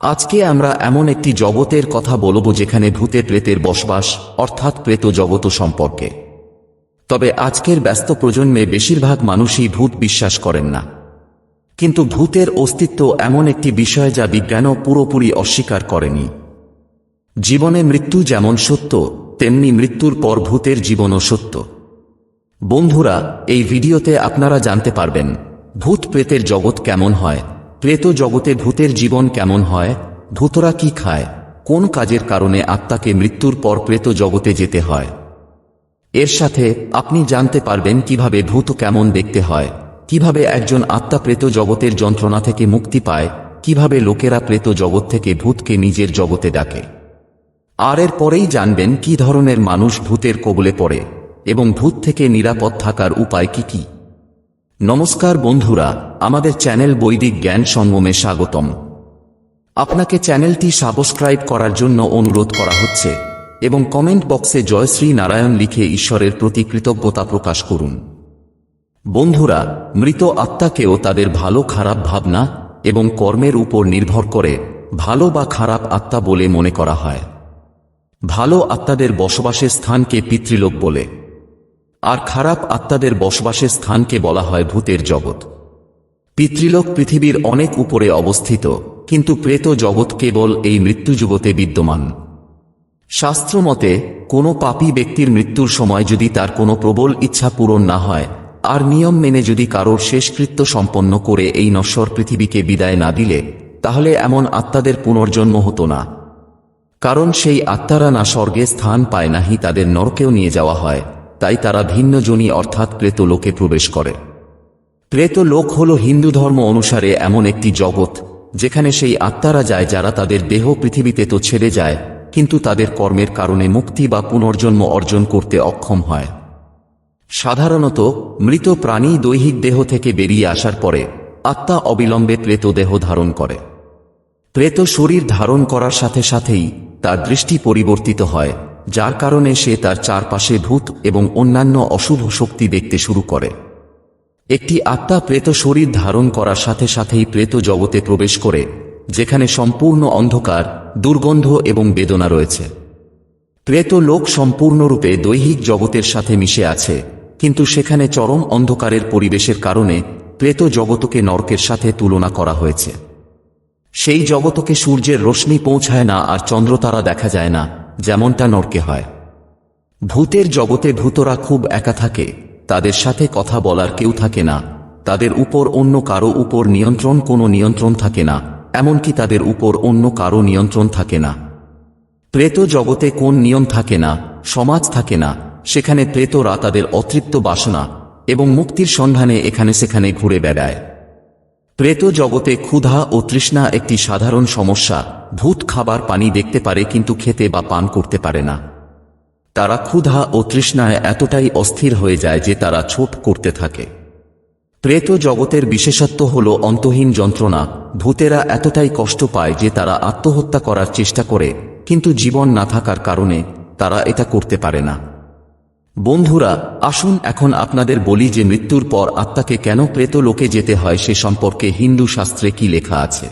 আজকে আমরা এমন একটি জগতের কথা বলব যেখানে ভূতে প্রেতের বসবাস, অর্থাৎ প্রেত জগত সম্পর্কে। তবে আজকের ব্যস্ত প্রজন্মে বেশিরভাগ মানুষই ভূত বিশ্বাস করেন না। কিন্তু ভূতের অস্তিত্ব এমন একটি বিষয় যা বিজ্ঞানও পুরোপুরি অস্বীকার করেনি। জীবনে মৃত্যু যেমন সত্য, তেমনি মৃত্যুর পর ভূতের জীবনও সত্য। বন্ধুরা, এই ভিডিওতে আপনারা জানতে পারবেন, ভূত প্রেতের জগৎ কেমন হয়। প্রেত জগতে ভূতের জীবন কেমন হয়? ভূতরা কি খায়? কোন কাজের কারণে আত্মাকে মৃত্যুর পর প্রেত জগতে যেতে হয়? এর সাথে আপনি জানতে পারবেন কীভাবে ভূত কেমন দেখতে হয়, কীভাবে একজন আত্মা প্রেত জগতের যন্ত্রণা থেকে মুক্তি পায়, কীভাবে লোকেরা প্রেত জগৎ থেকে ভূতকে নিজের জগতে ডাকে। আর এর পরেই জানবেন কি ধরনের মানুষ ভূতের কবলে পড়ে এবং ভূত থেকে নিরাপদ থাকার উপায় কি কি। নমস্কার বন্ধুরা, আমাদের চ্যানেল বৈদিক জ্ঞান সঙ্গমে স্বাগতম। আপনাকে চ্যানেলটি সাবস্ক্রাইব করার জন্য অনুরোধ করা হচ্ছে এবং কমেন্ট বক্সে জয় শ্রী নারায়ণ লিখে ঈশ্বরের প্রতি কৃতজ্ঞতা প্রকাশ করুন। বন্ধুরা, মৃত আত্মাকেও তাদের ভালো খারাপ ভাবনা এবং কর্মের উপর নির্ভর করে ভালো বা খারাপ আত্মা বলে মনে করা হয়। ভালো আত্মাদের বসবাসের স্থানকে পিতৃলোক বলে। আর খারাপ আত্মাদের বসবাসের স্থানকে বলা হয় ভূতের জগৎ। পিতৃলোক পৃথিবীর অনেক উপরে অবস্থিত, কিন্তু প্রেত জগৎ কেবল এই মৃত্যু জগতে বিদ্যমান। শাস্ত্রমতে কোনো পাপী ব্যক্তির মৃত্যুর সময় যদি তার কোনো প্রবল ইচ্ছা পূরণ না হয়, আর নিয়ম মেনে যদি কারোর শেষকৃত্য সম্পন্ন করে এই নশ্বর পৃথিবীকে বিদায় না দিলে, তাহলে এমন আত্মাদের পুনর্জন্ম হতো না। কারণ সেই আত্মারা না স্বর্গে স্থান পায় নাহি তাদের নরকেও নিয়ে যাওয়া হয়। তাই তারা ভিন্ন জনি অর্থাৎ প্রেত লোকে প্রবেশ করে। প্রেত লোক হল হিন্দু ধর্ম অনুসারে এমন একটি জগৎ, যেখানে সেই আত্মারা যায় যারা তাদের দেহ পৃথিবীতে তো ছেড়ে যায়, কিন্তু তাদের কর্মের কারণে মুক্তি বা পুনর্জন্ম অর্জন করতে অক্ষম হয়। সাধারণত মৃত প্রাণী দৈহিক দেহ থেকে বেরিয়ে আসার পরে আত্মা অবিলম্বে প্রেত দেহ ধারণ করে। প্রেত শরীর ধারণ করার সাথে সাথেই তার দৃষ্টি পরিবর্তিত হয়। যার কারণে সে তার চারপাশে ভূত এবং অন্যান্য অশুভ শক্তি দেখতে শুরু করে। একটি আত্মা প্রেত শরীর ধারণ করার সাথে সাথেই প্রেত জগতে প্রবেশ করে, যেখানে সম্পূর্ণ অন্ধকার, দুর্গন্ধ এবং বেদনা রয়েছে। প্রেত লোক সম্পূর্ণরূপে দৈহিক জগতের সাথে মিশে আছে, কিন্তু সেখানে চরম অন্ধকারের পরিবেশের কারণে প্রেত জগতকে নরকের সাথে তুলনা করা হয়েছে। সেই জগতকে সূর্যের রশ্মি পৌঁছায় না আর চন্দ্রতারা দেখা যায় না। যেমনটা নরকে হয়। ভূতের জগতে ভূতরা খুব একা থাকে, তাদের সাথে কথা বলার কেউ থাকে না, তাদের উপর অন্য কারও উপর নিয়ন্ত্রণ কোনো নিয়ন্ত্রণ থাকে না, এমনকি তাদের উপর অন্য কারও নিয়ন্ত্রণ থাকে না। প্রেত জগতে কোন নিয়ম থাকে না, সমাজ থাকে না, সেখানে প্রেতরা তাদের অতৃপ্ত বাসনা এবং মুক্তির সন্ধানে এখানে সেখানে ঘুরে বেড়ায়। প্রেত জগতে ক্ষুধা ও তৃষ্ণা একটি সাধারণ সমস্যা। ভূত খাবার পানি দেখতে পারে কিন্তু খেতে বা পান করতে পারে না। তারা ক্ষুধা ও তৃষ্ণায় এতটাই অস্থির হয়ে যায় যে তারা ছোট করতে থাকে। প্রেত জগতের বিশেষত্ব হল অন্তহীন যন্ত্রণা। ভূতেরা এতটাই কষ্ট পায় যে তারা আত্মহত্যা করার চেষ্টা করে, কিন্তু জীবন না থাকার কারণে তারা এটা করতে পারে না। বন্ধুরা, আসুন এখন আপনাদের বলি যে মৃত্যুর পর আত্মাকে কেন প্রেত লোকে যেতে হয় সে সম্পর্কে হিন্দু শাস্ত্রে কি লেখা আছে?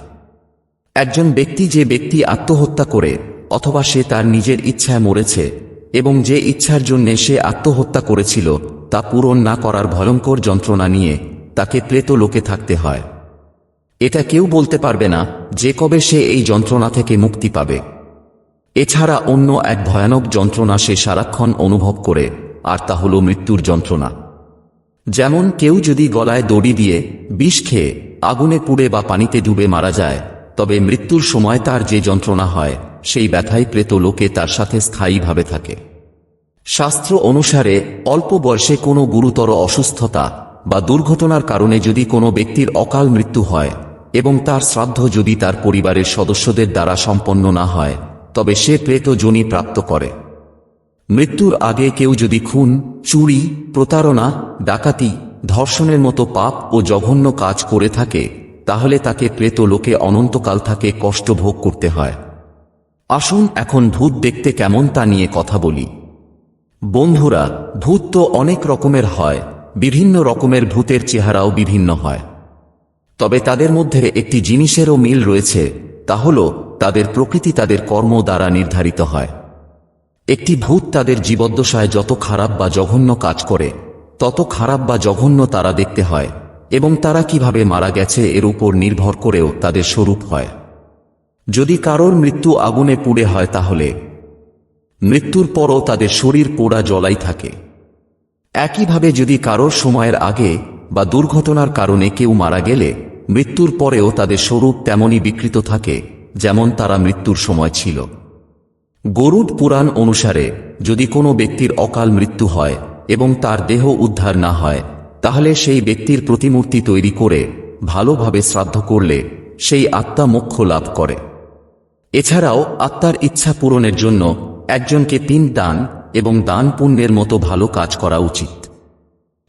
একজন ব্যক্তি যে ব্যক্তি আত্মহত্যা করে, অথবা সে তার নিজের ইচ্ছায় মরেছে, এবং যে ইচ্ছার জন্য সে আত্মহত্যা করেছিল, তা পূরণ না করার ভয়ঙ্কর যন্ত্রণা নিয়ে তাকে প্রেত লোকে থাকতে হয়। এটা কেউ বলতে পারবে না যে কবে সে এই যন্ত্রণা থেকে মুক্তি পাবে। এছাড়া অন্য এক ভয়ানক যন্ত্রণা সে সারাক্ষণ অনুভব করে আর তা হল মৃত্যুর যন্ত্রণা। যেমন কেউ যদি গলায় দড়ি দিয়ে বিষ খেয়ে আগুনে পুড়ে বা পানিতে ডুবে মারা যায়, তবে মৃত্যুর সময় তার যে যন্ত্রণা হয়, সেই ব্যথায় প্রেত লোকে তার সাথে স্থায়ীভাবে থাকে। শাস্ত্র অনুসারে অল্প বয়সে কোনো গুরুতর অসুস্থতা বা দুর্ঘটনার কারণে যদি কোনো ব্যক্তির অকাল মৃত্যু হয় এবং তার শ্রাদ্ধ যদি তার পরিবারের সদস্যদের দ্বারা সম্পন্ন না হয়, তবে সে প্রেত জনি প্রাপ্ত করে। মৃত্যুর আগে কেউ যদি খুন, চুরি, প্রতারণা, ডাকাতি, ধর্ষণের মতো পাপ ও জঘন্য কাজ করে থাকে, তাহলে তাকে প্রেত লোকে অনন্তকাল থাকে কষ্ট ভোগ করতে হয়। আসুন এখন ভূত দেখতে কেমন তা নিয়ে কথা বলি। বন্ধুরা, ভূত তো অনেক রকমের হয়, বিভিন্ন রকমের ভূতের চেহারাও বিভিন্ন হয়। তবে তাদের মধ্যে একটি জিনিসেরও মিল রয়েছে, তা হল তাদের প্রকৃতি তাদের কর্ম দ্বারা নির্ধারিত হয়। একটি ভূত তাদের জীবদ্দশায় যত খারাপ বা জঘন্য কাজ করে, তত খারাপ বা জঘন্য তারা দেখতে হয়, এবং তারা কীভাবে মারা গেছে এর উপর নির্ভর করেও তাদের স্বরূপ হয়। যদি কারোর মৃত্যু আগুনে পুড়ে হয় তাহলে, মৃত্যুর পরও তাদের শরীর পোড়া জলাই থাকে। একইভাবে যদি কারোর সময়ের আগে বা দুর্ঘটনার কারণে কেউ মারা গেলে, মৃত্যুর পরেও তাদের স্বরূপ তেমনই বিকৃত থাকে, যেমন তারা মৃত্যুর সময় ছিল। গরুড পুরাণ অনুসারে, যদি কোনো ব্যক্তির অকাল মৃত্যু হয় এবং তার দেহ উদ্ধার না হয়, তাহলে সেই ব্যক্তির প্রতিমূর্তি তৈরি করে ভালোভাবে শ্রাদ্ধ করলে সেই আত্মা মোক্ষ লাভ করে। এছাড়াও আত্মার ইচ্ছা পূরণের জন্য একজনকে তিন দান এবং দান পুণ্যের মতো ভালো কাজ করা উচিত।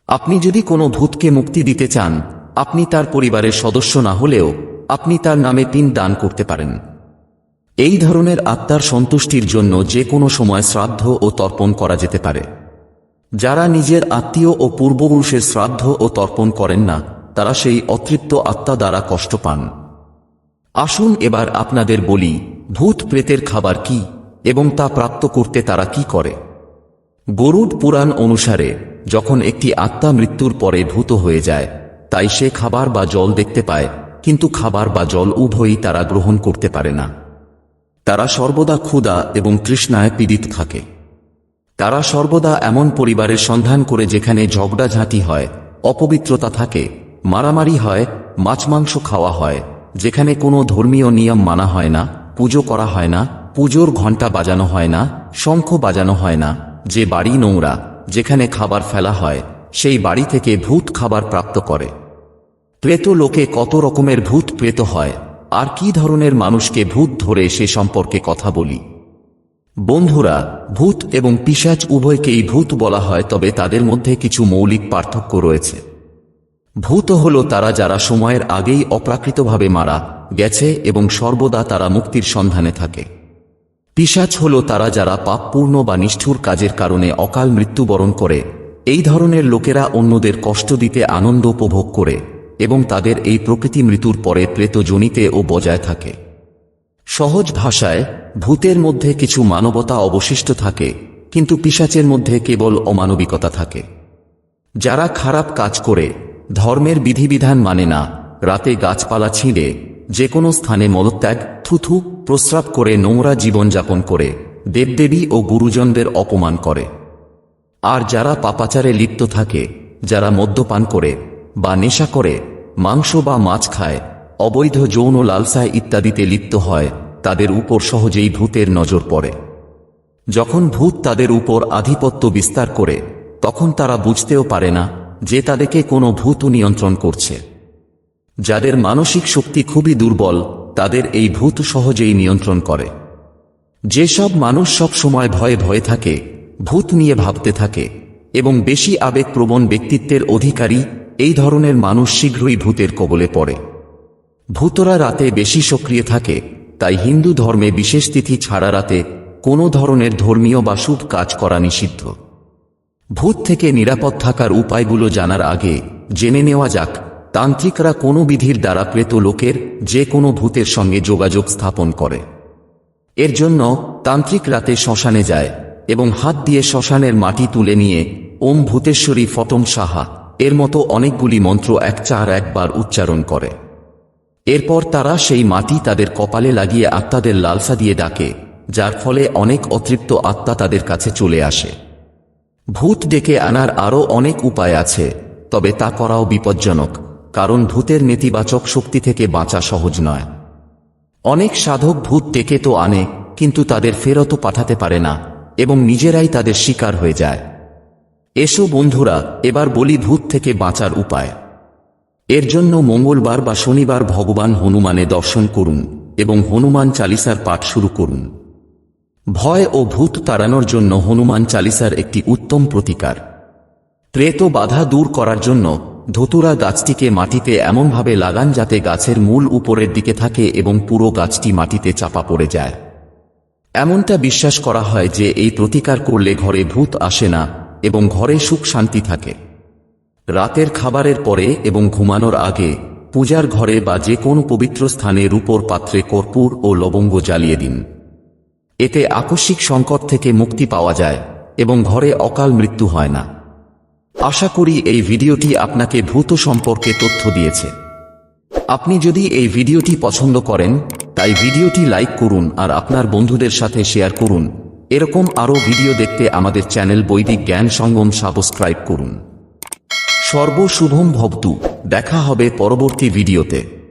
আপনি যদি কোনো ভূতকে মুক্তি দিতে চান, আপনি তার পরিবারের সদস্য না হলেও আপনি তার নামে তিন দান করতে পারেন। এই ধরনের আত্মার সন্তুষ্টির জন্য যে কোনো সময় শ্রাদ্ধ ও তর্পণ করা যেতে পারে। যারা নিজের আত্মীয় ও পূর্বপুরুষের শ্রাদ্ধ ও তর্পণ করেন না, তারা সেই অতৃপ্ত আত্মা দ্বারা কষ্ট পান। আসুন এবার আপনাদের বলি, ভূত প্রেতের খাবার কি এবং তা প্রাপ্ত করতে তারা কি করে? গরুড পুরাণ অনুসারে, যখন একটি আত্মা মৃত্যুর পরে ভূত হয়ে যায়, তাই সে খাবার বা জল দেখতে পায়, কিন্তু খাবার বা জল উভয়ই তারা গ্রহণ করতে পারে না। তারা সর্বদা ক্ষুধা এবং তৃষ্ণায় পীড়িত থাকে। তারা সর্বদা এমন পরিবারের সন্ধান করে যেখানে ঝগড়াঝাঁটি হয়, অপবিত্রতা থাকে, মারামারি হয়, মাছ মাংস খাওয়া হয়, যেখানে কোনো ধর্মীয় নিয়ম মানা হয় না, পুজো করা হয় না, পুজোর ঘণ্টা বাজানো হয় না, শঙ্খ বাজানো হয় না, যে বাড়ি নোংরা, যেখানে খাবার ফেলা হয়, সেই বাড়ি থেকে ভূত খাবার প্রাপ্ত করে। প্রেত লোকে কত রকমের ভূত প্রেত হয় আর কি ধরনের মানুষকে ভূত ধরে সে সম্পর্কে কথা বলি? বন্ধুরা, ভূত এবং পিশাচ উভয়কেই ভূত বলা হয়, তবে তাদের মধ্যে কিছু মৌলিক পার্থক্য রয়েছে। ভূত হল তারা যারা সময়ের আগেই অপ্রাকৃতভাবে মারা গেছে এবং সর্বদা তারা মুক্তির সন্ধানে থাকে। পিশাচ হল তারা যারা পাপপূর্ণ বা নিষ্ঠুর কাজের কারণে অকাল মৃত্যুবরণ করে। এই ধরনের লোকেরা অন্যদের কষ্ট দিতে আনন্দ উপভোগ করে। এবং তাদের এই প্রকৃতি মৃত্যুর পরে প্রেতজনিতে ও বজায় থাকে। সহজ ভাষায়, ভূতের মধ্যে কিছু মানবতা অবশিষ্ট থাকে, কিন্তু পিশাচের মধ্যে কেবল অমানবিকতা থাকে। যারা খারাপ কাজ করে, ধর্মের বিধিবিধান মানে না, রাতে গাছপালা ছিঁড়ে যে কোনো স্থানে মলত্যাগ, থুথু, প্রস্রাব করে নোংরা জীবনযাপন করে, দেবদেবী ও গুরুজনদের অপমান করে। আর যারা পাপাচারে লিপ্ত থাকে, যারা মদ্যপান করে বা নেশা করে, মাংস বা মাছ খায়, অবৈধ যৌন লালসায় ইত্যাদিতে লিপ্ত হয়, তাদের উপর সহজেই ভূতের নজর পড়ে। যখন ভূত তাদের উপর আধিপত্য বিস্তার করে, তখন তারা বুঝতেও পারে না যে তাদেরকে কোনো ভূত নিয়ন্ত্রণ করছে। যাদের মানসিক শক্তি খুবই দুর্বল, তাদের এই ভূত সহজেই নিয়ন্ত্রণ করে। যেসব মানুষ সব সময় ভয়ে ভয়ে থাকে, ভূত নিয়ে ভাবতে থাকে, এবং বেশি আবেগপ্রবণ ব্যক্তিত্বের অধিকারী এই ধরনের মানুষ শীঘ্রই ভূতের কবলে পড়ে। ভূতরা রাতে বেশি সক্রিয় থাকে, তাই হিন্দু ধর্মে বিশেষ তিথি ছাড়া রাতে কোনো ধরনের ধর্মীয় বা শুভ কাজ করা নিষিদ্ধ। ভূত থেকে নিরাপদ থাকার উপায়গুলো জানার আগে জেনে নেওয়া যাক, তান্ত্রিকরা কোনো বিধির দ্বারা প্রেত লোকের যে কোনো ভূতের সঙ্গে যোগাযোগ স্থাপন করে। এর জন্য তান্ত্রিক রাতে শ্মশানে যায় এবং হাত দিয়ে শ্মশানের মাটি তুলে নিয়ে, ওম ভূতেশ্বরী ফতম সাহা। এর মতো অনেকগুলি মন্ত্র এক চার একবার উচ্চারণ করে। এরপর তারা সেই মাটি তাদের কপালে লাগিয়ে আত্মাদের লালসা দিয়ে ডাকে, যার ফলে অনেক অতৃপ্ত আত্মা তাদের কাছে চলে আসে। ভূত ডেকে আনার আরও অনেক উপায় আছে, তবে তা করাও বিপজ্জনক, কারণ ভূতের নেতিবাচক শক্তি থেকে বাঁচা সহজ নয়। অনেক সাধক ভূত ডেকে তো আনে, কিন্তু তাদের ফেরতও পাঠাতে পারে না, এবং নিজেরাই তাদের শিকার হয়ে যায়। এসো বন্ধুরা, এবার বলি ভূত থেকে বাঁচার উপায়। এর জন্য মঙ্গলবার বা শনিবার ভগবান হনুমানে দর্শন করুন এবং হনুমান চালিসার পাঠ শুরু করুন। ভয় ও ভূত তাড়ানোর জন্য হনুমান চালিসার একটি উত্তম প্রতিকার। প্রেত বাধা দূর করার জন্য ধতুরা গাছটিকে মাটিতে এমনভাবে লাগান যাতে গাছের মূল উপরের দিকে থাকে এবং পুরো গাছটি মাটিতে চাপা পড়ে যায়। এমনটা বিশ্বাস করা হয় যে এই প্রতিকার করলে ঘরে ভূত আসে না এবং ঘরে সুখ শান্তি থাকে। রাতের খাবারের পরে এবং ঘুমানোর আগে পূজার ঘরে বা যে কোনো পবিত্র স্থানে রূপোর পাত্রে কর্পূর ও লবঙ্গ জ্বালিয়ে দিন। এতে আকস্মিক সংকট থেকে মুক্তি পাওয়া যায় এবং ঘরে অকাল মৃত্যু হয় না। আশা করি এই ভিডিওটি আপনাকে ভূত সম্পর্কে তথ্য দিয়েছে। আপনি যদি এই ভিডিওটি পছন্দ করেন, তাই ভিডিওটি লাইক করুন আর আপনার বন্ধুদের সাথে শেয়ার করুন। এরকম আরও ভিডিও দেখতে আমাদের চ্যানেল বৈদিক জ্ঞান সঙ্গম সাবস্ক্রাইব করুন। সর্বশুভম ভবতু। দেখা হবে পরবর্তী ভিডিওতে।